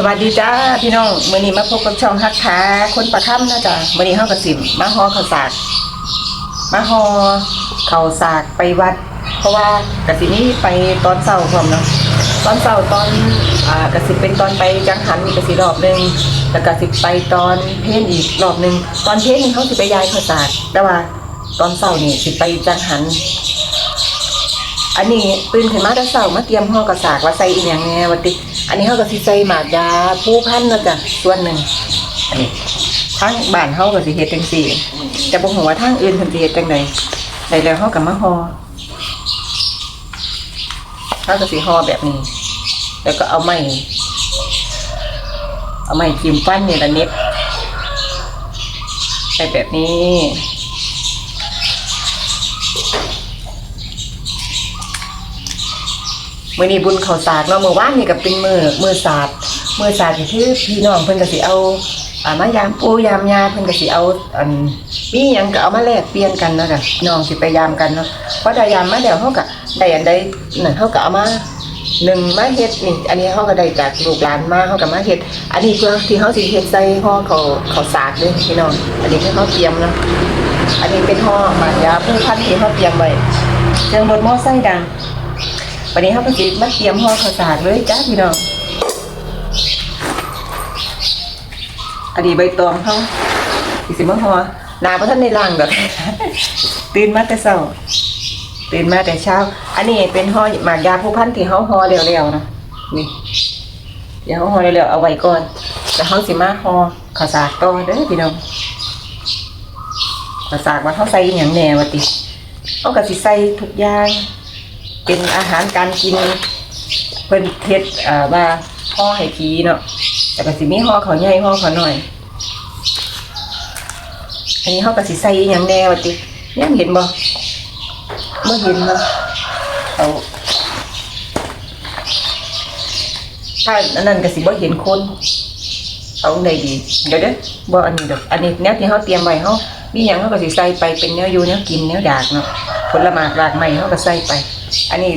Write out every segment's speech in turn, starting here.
สวัสดีจ้าพี่น้องมื่อนี้มาพบกับช่องฮักขาคนประค่ำนะจ๊ะมื่อนี้เฮากระสิมมาฮอข้าวสากมาฮอข้าวสากไปวัด เพราะว่ากระสินี้ไปตอนเช้าพร้อมเนาะตอนเช้าตอนอ่ากระสิเป็นตอนไปจังหันอีกกระสิรอบหนึ่งแล้วกระสิไปตอนเพลนอีกรอบหนึ่งตอนเพลนนี่เขาสิไปยายข้าวสากแต่ว่าตอนเช้านี่สิไปจังหัน อันนี้ตื่นขึ้นมาแต่เช้ามาเตรียมห่อกระสากว่าใส่อีหยังแหน่ว่าติอันนี้เฮาก็สิใส่หมากยาผู้พันนะจ๊ะส่วนหนึ่งอันนี้ทางบ้านเฮาก็สิเฮ็ดจังซี่แต่บ่ฮู้ว่าทางอื่นเพิ่นสิเฮ็ดจังไดได้แล้วเฮาก็มาห่อเฮาก็สิห่อแบบนี้ แล้วก็เอาไม้เอาไม้จิ้มฟันนี่ละเน็บใส่แบบนี้ มื่อนี้บุญเขาสากเนาะเมื่อวานนี่ก็เป็นมือมือศาสตร์มือศาสตร์ที่คือพี่น้องเพิ่นก็สิเอาอ่ามายามปูยามยาเพิ่นก็สิเอาอันมีหยังก็เอามาแลกเปลี่ยนกันเนาะจ้ะน้องสิไปยามกันเนาะเพอได้ยามมาแล้วเฮาก็ได้อันใดนั่นเฮาก็เอามาหนึ่งมาเฮ็ดนี่อันนี้เฮาก็ได้จากลูกหลานมาเฮาก็มาเฮ็ด อันนี้เพื่อที่เฮาสิเฮ็ดใส่ห่อเขาเขาสากเด้อพี่น้องอันนี้คือเฮาเตรียมเนาะอันนี้เป็นห่อหมากยาผู้พันที่เฮาเตรียมไว้เครื่องบดหม้อไส้ดัง วันนี้เขาก็สิมาเตรียมห่อข้าวสารเลยจ้าพี่น้องอันนี้ใบตองเขาอีสิมาห่อนาพระท่านในล่างแบบตื่นมาแต่เช้าตื่นมาแต่เช้า อันนี้เป็นห่อหมากยาผู้พันที่เขาห่อเร็วๆนะนี่เดี๋ยวเขาห่อเร็วๆเอาไว้ก่อนแล้วเขาสิมาห่อข้าวสารต่อเด้อพี่น้องข้าวสารว่าเขาใส่อย่างแน่วะติเขาก็สิใส่ทุกอย่าง เป็นอาหารการกินเพิ่นเฮ็ดอ่าว่าห่อให้ผีเนาะแต่ก็สิมีห่อเขาใหญ่ห่อเขาวน้อย อันนี้เฮาก็สิใส่อหยังแน่ว่าติยังเห็นบ่บ่เห็นบ่เอาถ้าอันนั้นก็สิบ่เห็นคนเอาไหนดีเดี๋ยวเด้อบ่อันนี้ดอกอันนี้แนวที่เฮาเตรียมไว้เฮามีหยังเฮาก็สิใส่ไปเป็นแนวอยู่แนวกินแนวดากเนาะผลไม้รากไม้เฮาก็ใส่ไป อันนี้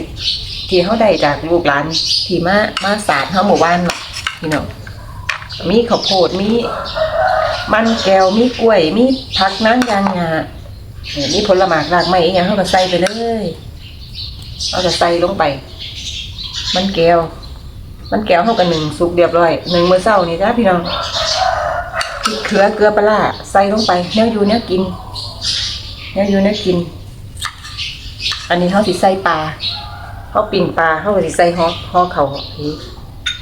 ที่เฮาได้จากลูกหลานที่มามาสาดเฮาหมู่บ้านพี่น้องมีข้าวโพดมีมันแก้วมีกล้วย มีผักน้ำยางงาเนี่ยมีผลไม้รากไม้อีหยังเฮาก็ใส่ไปเลยเฮาก็ใส่ลงไป มันแก้ว มันแก้วเท่ากันหนึ่งสุกเรียบร้อยหนึ่งมื้อเช้านี่จ้าพี่น้องพริกเขือเกลือปลาใส่ลงไปแนวอยู่แนวกินแนวอยู่แนวกิน อันนี้เขาสิใส่ปลาเขาปิ่งปลาเขาก็สิใส่ห่อห่อเขานี่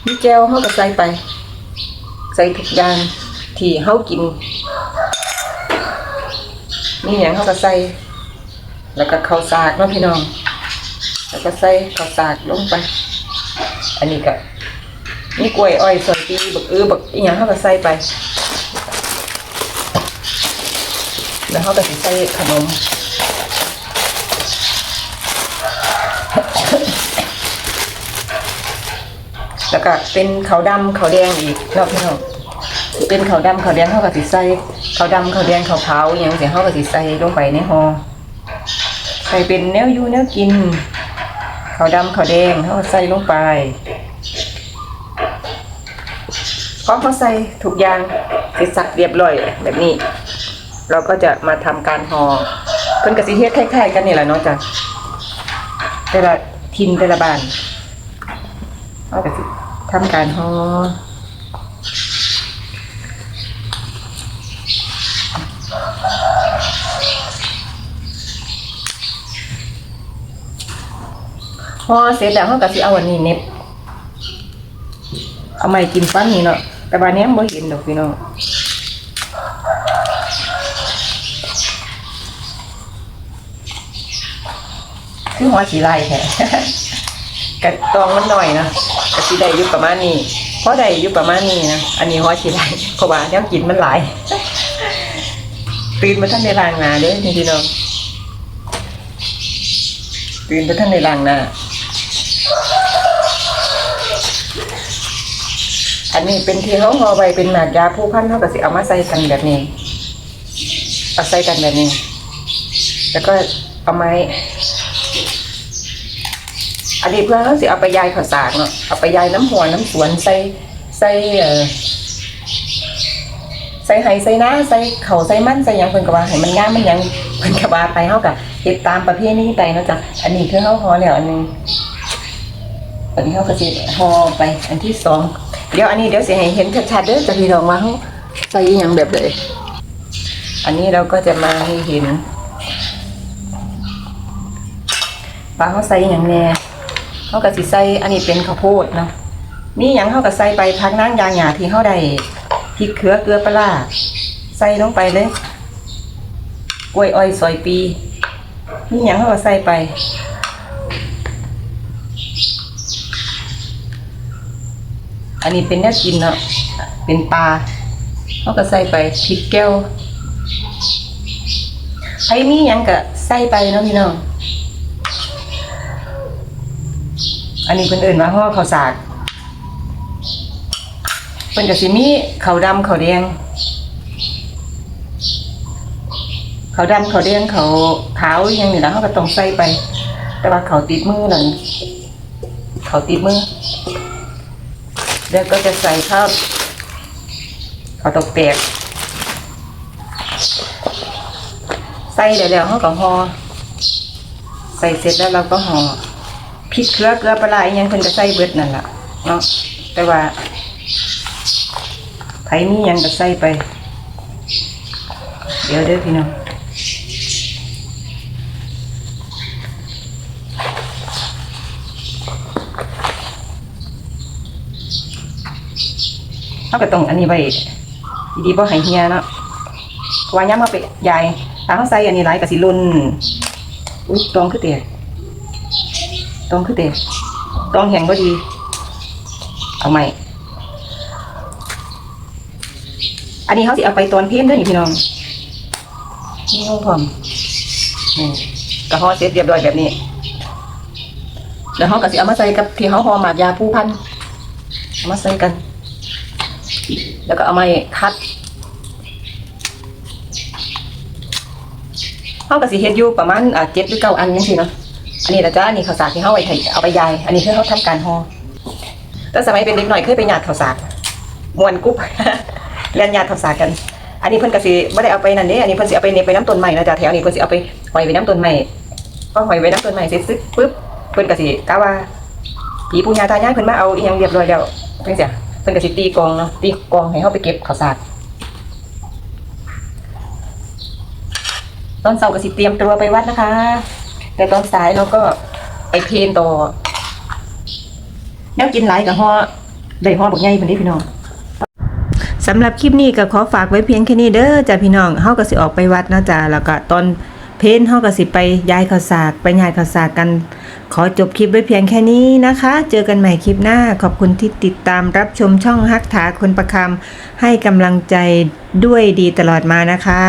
มีแก้วเขาก็ใส่ไป ใส่ทุกอย่างที่เขากินนี่อย่างเขาก็ใส่ แล้วก็ข้าวสากเนาะพี่น้อง แล้วก็ใส่ข้าวสากลงไป อันนี้ก็มีกล้วยอ้อยซอยปีบักเออบักอีหยังเขาก็ใส่ไป แล้วเขาก็สิใส่ขนม แล้วก็เป็นขาวดำขาวแดงอีกเนาะพี่น้องเป็นขาวดำขาวแดงเขาก็สิใส่ขาวดำขาวแดงขาวขาวอย่างเสียเขาก็สิใส่ลงไปในห่อใส่เป็นแนวอยู่แนวกินขาวดำขาวแดงเขาใส่ลงไปพอเขาใส่ทุกยางเสร็จสับเรียบร้อยแบบนี้ เราก็จะมาทำการห่อเพิ่นก็สิเฮ็ดคล้ายๆกันนี่แหละเนาะจ้ะแต่ละทินแต่ละบ้าน เอาก็สิทำการห่อห่อเสร็จแล้วเขาก็สิเอาอันนี้เน็บ เอาไม้จิ้มฟันนี่เนาะ แต่บานนี้บ่เห็นดอกพี่น้องคือหัวสีไลายแท้กระตองมันหน่อยนะ กระสีได้อยู่ประมาณนี้เพราะได้อยู่ประมาณนี้นะอันนี้หัวสีลายเพราะว่าแนวกินมันหลายตื่นมาท่านในรางนาเด้อพี่น้องตื่นมาท่านในรางนาอันนี้เป็นที่เขาห่อไวเป็นหมากยาผู้พันเท่ากับสิเอามาใส่กันแบบนี้เอาใส่กันแบบนี้ แล้วก็เอาไม้ อันนี้เพื่อนเขาสิเอาไปยายข้าวสากเนาะเอาไปยายน้ำหัวน้ำสวนใส่ใส่เอ่อใส่ไห้ใส่น้าใส่เข่าใส่มันใส่ยังเพิ่นก็ว่าให้มันงามมันยังเพิ่นก็ว่าไปเฮาก็เฮ็ดตามประเพณีไปเนาะจ้ะอันนี้คือเฮาฮอแล้วอันหนึงอันนี้เฮาก็สิฮอไปอันที่สองเดี๋ยวอันนี้เดี๋ยวสิให้เห็นชัดๆเด้อจะพี่น้องว่าเฮาใส่อิหยังแบบใดอันนี้เราก็จะมาให้เห็นว่าเฮาใส่อิหยังแน่ เฮาก็สิใส่อันนี้เป็นข้าวโพดเนาะมีหยังเฮาก็ใส่ไปพักนางยางหยาที่เฮาได้พริกเขือเกลือปลาร้าใส่ลงไปเลยกล้วยอ้อยซอยปีมีหยังเฮาก็ใส่ไปอันนี้เป็นแนวกินเนาะเป็นปลาเฮาก็ใส่ไปพริกแก้วใครมีหยังก็ใส่ไปเนาะพี่น้อง อันนี้เพิ่นเอิ้นว่าห่อข้าวสากเพิ่นก็สิมีขาวดำขาวแดงขาวดำขาวแดงขาวขาวอหยังนี่ล่ะเฮาก็ต้องใส่ไป แต่ว่าขาวติดมือนั่นขาวติดมือแล้วก็จะใส่ข้าวขาวตกแตกใส่แล้วแล้วเฮาก็ห่อใส่เสร็จแล้วเราก็ห่อ พริกเกลือเกลือปลาร้าอหยังเพิ่นก็ใส่เบิดนั่นล่ะเนาะแต่ว่าไผมีหยังก็ใส่ไป เดี๋ยวเด้อพี่น้องเขาก็ต้องอันนี้ไว้ดีๆบ่ให้เฮียเนาะว่าย้ำเอาไปยายถ้าเขาใส่อันนี้หลายก็สิล่นอุ้ยตองคือเตะ ตองคือเตะตองแห้งบ่ดี เอาใหม่ อันนี้เขาสิเอาไปตอนเพ้นเด้วยนี่พี่น้องนี่ห้องผมนี่กระห่อเสร็จเรียบร้อยแบบนี้แล้วเขาก็สิเอามาใส่กับที่เขาห่อหมากยาผู้พันเอามาใส่กัน แล้วก็เอามาคัดเขาก็สิเฮ็ดอยู่ประมาณเจ็ดหรือเก้าอันจังซี่เนาะ อันนี้นะจ๊ะอันนี้ข้าวสารที่เขาไว้ให้เอาไปยายอันนี้คือเขาทำการห่อแต่สมัยเป็นเด็กหน่อยเคยไปหยาดข้าวสารมวนกุ๊บเรียนหยาดข้าวสารกัน อันนี้เพิ่นก็สิบ่ได้เอาไปนั่นเด้อันนี้เพิ่นสิเอาไปเนบไปน้ำต้นใหม่นะจ๊ะแถวนี้เพิ่นสิเอาไปหอยไว้น้ำต้นใหม่พอหอยไว้น้ำต้นใหม่เสร็จซึกปุ๊บเพิ่นก็สิกะว่าผีปู่ย่าตายายเพิ่นมาเอาอีหยังเรียบร้อยแล้วเพิ่นสิเพิ่นก็สิตีกองเนาะตีกองให้เฮาไปเก็บข้าวสารตอนเช้าก็สิเตรียมตัวไปวัดนะคะ แต่ตอนสายเราก็ไปเพนต่อแนวกินหลายกับห่อได้ห่อบักใหญ่พิ่นเด้พี่น้องสำหรับคลิปนี้ก็ขอฝากไว้เพียงแค่นี้เด้อจ้ะพี่น้องเฮาก็สิออกไปวัดนะจ้ะแล้วก็ตอนเพนเฮาก็สิไปย้ายข้าวสากไปย้ายข้าวสากกัน ขอจบคลิปไว้เพียงแค่นี้นะคะ เจอกันใหม่คลิปหน้า ขอบคุณที่ติดตามรับชมช่องฮักถาคนประคำให้กำลังใจด้วยดีตลอดมานะคะ